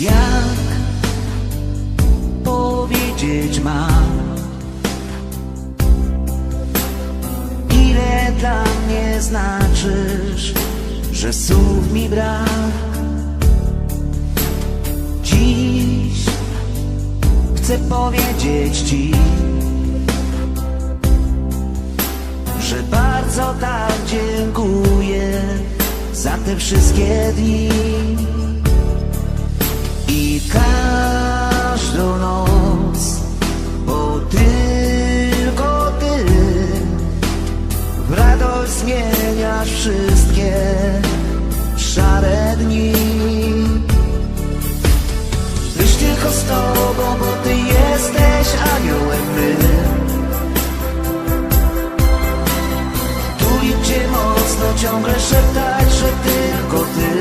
Jak powiedzieć mam? Ile dla mnie znasz? Że słów mi brak. Dziś Chcę powiedzieć ci Że bardzo tak dziękuję Za te wszystkie dni zmieniasz wszystkie szare dni. Być tylko z tobą, bo ty jesteś aniołem mym. Tulić cię mocno, ciągle szeptać, że tylko ty.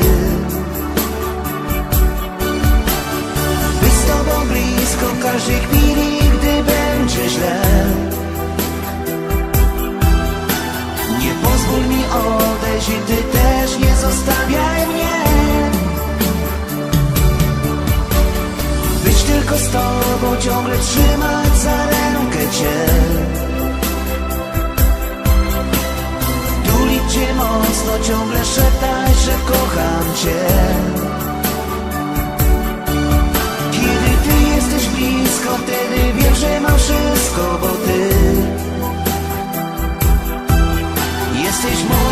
Być z tobą blisko każdej chwili, zostawiaj mnie. Być tylko z tobą, ciągle trzymać za rękę cię. Tulić cię mocno, ciągle szeptać, że kocham cię. Kiedy ty jesteś blisko, wtedy wiem, że mam wszystko, bo ty Jesteś moim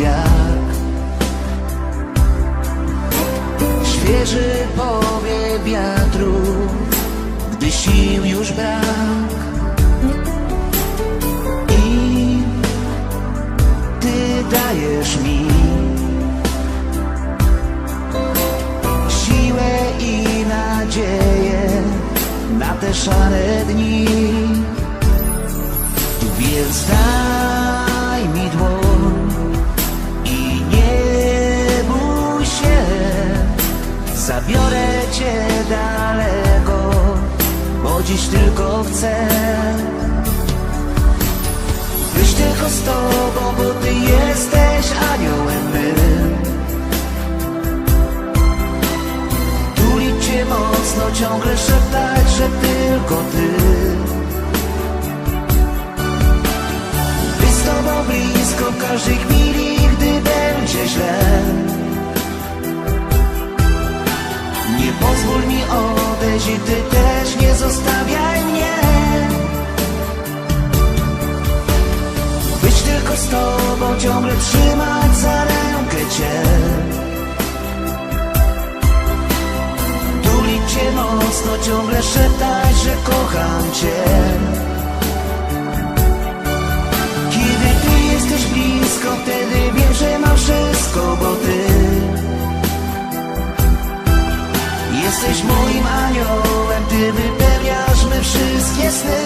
jak Świeży powiew wiatru Gdy sił już brak. I Ty dajesz mi Siłę i nadzieję Na te szare dni. Więc daj zabiorę cię daleko, bo dziś tylko chcę być tylko z tobą, bo ty jesteś aniołem mym. Tulić cię mocno, ciągle szeptać, że tylko ty. Być z tobą blisko każdej chwili, gdy będzie źle odejść i ty też nie zostawiaj mnie. Być tylko z tobą, ciągle trzymać za rękę cię. Tulić cię mocno, ciągle szeptać, że kocham cię. Kiedy ty jesteś blisko, wtedy wiem, że mam wszystko, bo ty Jesteś moim aniołem, ty wypełniasz me wszystkie sny